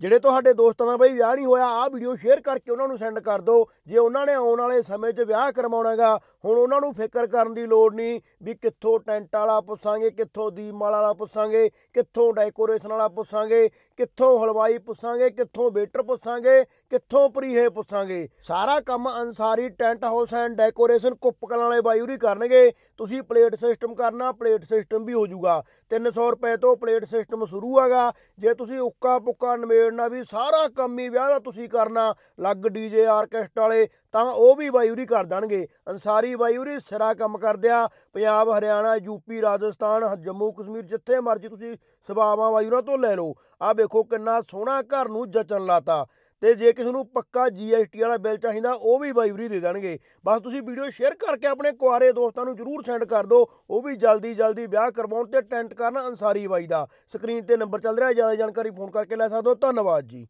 ਜਿਹੜੇ ਤੁਹਾਡੇ ਦੋਸਤਾਂ ਦਾ ਬਈ ਵਿਆਹ ਨਹੀਂ ਹੋਇਆ, ਆਹ ਵੀਡੀਓ ਸ਼ੇਅਰ ਕਰਕੇ ਉਹਨਾਂ ਨੂੰ ਸੈਂਡ ਕਰ ਦਿਓ। ਜੇ ਉਹਨਾਂ ਨੇ ਆਉਣ ਵਾਲੇ ਸਮੇਂ 'ਚ ਵਿਆਹ ਕਰਵਾਉਣਾਗਾ, ਹੁਣ ਉਹਨਾਂ ਨੂੰ ਫਿਕਰ ਕਰਨ ਦੀ ਲੋੜ ਨਹੀਂ ਵੀ ਕਿੱਥੋਂ ਟੈਂਟ ਵਾਲਾ ਪੁੱਛਾਂਗੇ, ਕਿੱਥੋਂ ਦੀਪਮਾਲ ਵਾਲਾ ਪੁੱਛਾਂਗੇ, ਕਿੱਥੋਂ ਡੈਕੋਰੇਸ਼ਨ ਵਾਲਾ ਪੁੱਛਾਂਗੇ, ਕਿੱਥੋਂ ਹਲਵਾਈ ਪੁੱਛਾਂਗੇ, ਕਿੱਥੋਂ ਵੇਟਰ ਪੁੱਛਾਂਗੇ, ਕਿੱਥੋਂ ਪ੍ਰੀਹੇ ਪੁੱਛਾਂਗੇ। ਸਾਰਾ ਕੰਮ Ansari tent house and decoration Kupkalan ਵਾਲੇ ਬਾਈ ਬਾਈੂਰੀ ਕਰਨਗੇ। ਤੁਸੀਂ ਪਲੇਟ ਸਿਸਟਮ ਕਰਨਾ ਪਲੇਟ ਸਿਸਟਮ ਵੀ ਹੋ ਜਾਊਗਾ। 300 ਰੁਪਏ ਤੋਂ ਪਲੇਟ ਸਿਸਟਮ ਸ਼ੁਰੂ ਹੈਗਾ ਜੇ ਤੁਸੀਂ ਉੱਕਾ ਪੁੱਕਾ ਨਿਬੇੜਨਾ ਵੀ ਸਾਰਾ ਕੰਮ ਹੀ ਵਿਆਹ ਦਾ ਤੁਸੀਂ ਕਰਨਾ ਲੱਗ ਡੀਜੇ ਆਰਕੈਸਟਰਾ ਵਾਲੇ, ਤਾਂ ਉਹ ਵੀ ਬਾਈ ਉਰੀ ਕਰ ਦੇਣਗੇ। ਅਨਸਾਰੀ ਬਾਈੂਰੀ ਸਿਰਾ ਕੰਮ ਕਰਦੇ ਪੰਜਾਬ, ਹਰਿਆਣਾ ਯੂਪੀ ਰਾਜਸਥਾਨ ਜੰਮੂ, ਕਸ਼ਮੀਰ, ਜਿੱਥੇ ਮਰਜ਼ੀ ਤੁਸੀਂ ਸਭਾਵਾਂ ਉਹਨਾਂ ਤੋਂ ਲੈ ਲਓ। ਆਹ ਵੇਖੋ ਕਿੰਨਾ ਸੋਹਣਾ ਘਰ ਨੂੰ ਜਚਣ ਲਾਤਾ। ਤੇ ਜੇ ਕਿਸੇ ਨੂੰ ਪੱਕਾ GST ਵਾਲਾ ਬਿੱਲ ਚਾਹੀਦਾ, ਉਹ ਵੀ ਬਾਈਵਰੀ ਦੇ ਦੇਣਗੇ। ਬਸ ਤੁਸੀਂ ਵੀਡੀਓ ਸ਼ੇਅਰ ਕਰਕੇ ਆਪਣੇ ਕੁਆਰੇ ਦੋਸਤਾਂ ਨੂੰ ਜਰੂਰ ਸੈਂਡ ਕਰ ਦਿਓ। ਉਹ ਵੀ ਜਲਦੀ ਜਲਦੀ ਵਿਆਹ ਕਰਵਾਉਣ ਤੇ ਟੈਂਟ ਕਰਨ ਅਨਸਾਰੀ ਬਾਈ ਦਾ। ਸਕਰੀਨ ਤੇ ਨੰਬਰ ਚੱਲ ਰਿਹਾ, ਜ਼ਿਆਦਾ ਜਾਣਕਾਰੀ ਫੋਨ ਕਰਕੇ ਲੈ ਸਕਦੇ ਹੋ। ਧੰਨਵਾਦ ਜੀ।